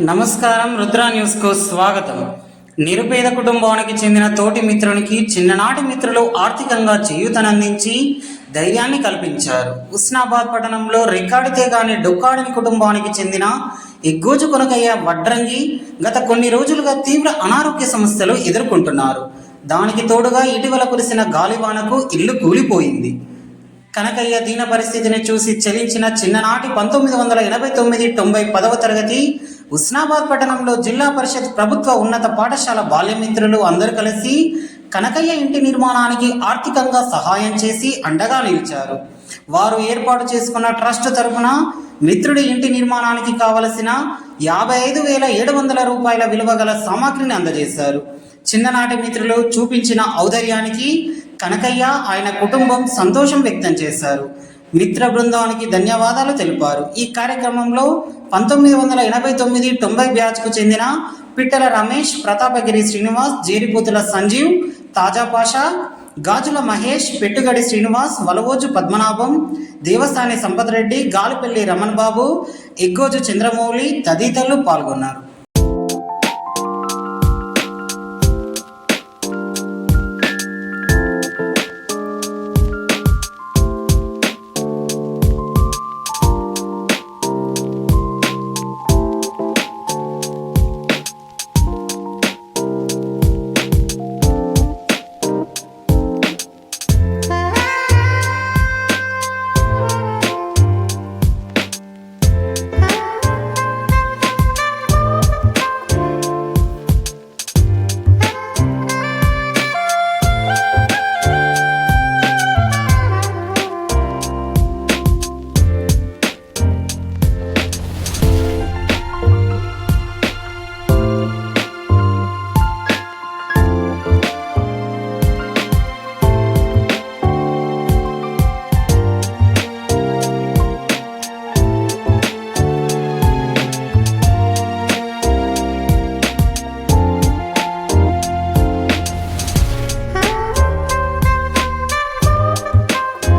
నమస్కారం రుద్ర న్యూస్కు స్వాగతం. నిరుపేద కుటుంబానికి చెందిన తోటి మిత్రునికి చిన్ననాటి మిత్రులు ఆర్థికంగా చేయూతనందించి ధైర్యాన్ని కల్పించారు. ఉస్నాబాద్ పట్టణంలో రికార్డుతే గాని డొక్కాడని కుటుంబానికి చెందిన ఎగ్గోజు కొనకయ్య వడ్రంగి గత కొన్ని రోజులుగా తీవ్ర అనారోగ్య సమస్యలు ఎదుర్కొంటున్నారు. దానికి తోడుగా ఇటీవల కురిసిన గాలివానకు ఇల్లు కూలిపోయింది. కనకయ్య దీన పరిస్థితిని చూసి చలించిన చిన్ననాటి పంతొమ్మిది వందల ఎనభై తొమ్మిది తొంభై పదవ తరగతి ఉస్నాబాద్ పట్టణంలో జిల్లా పరిషత్ ప్రభుత్వ ఉన్నత పాఠశాల బాల్యమిత్రులు అందరూ కలిసి కనకయ్య ఇంటి నిర్మాణానికి ఆర్థికంగా సహాయం చేసి అండగా నిలిచారు. వారు ఏర్పాటు చేసుకున్న ట్రస్ట్ తరఫున మిత్రుడి ఇంటి నిర్మాణానికి కావలసిన యాభై ఐదు వేల ఏడు వందల రూపాయల విలువ గల సామాగ్రిని అందజేశారు. చిన్ననాటి మిత్రులు చూపించిన ఔదర్యానికి కనకయ్య ఆయన కుటుంబం సంతోషం వ్యక్తం చేశారు. మిత్ర బృందానికి ధన్యవాదాలు తెలిపారు. ఈ కార్యక్రమంలో పంతొమ్మిది వందల ఎనభై తొమ్మిది తొంభై బ్యాచ్కు చెందిన పిట్టల రమేష్ ప్రతాపగిరి శ్రీనివాస్ జేరిపోతుల సంజీవ్ తాజా పాషా గాజుల మహేష్ పెట్టుగడి శ్రీనివాస్ వలవోజు పద్మనాభం దేవస్థాని సంపత్ రెడ్డి గాలిపల్లి రమణ్ బాబు ఎగ్గోజు చంద్రమౌళి తదితరులు పాల్గొన్నారు.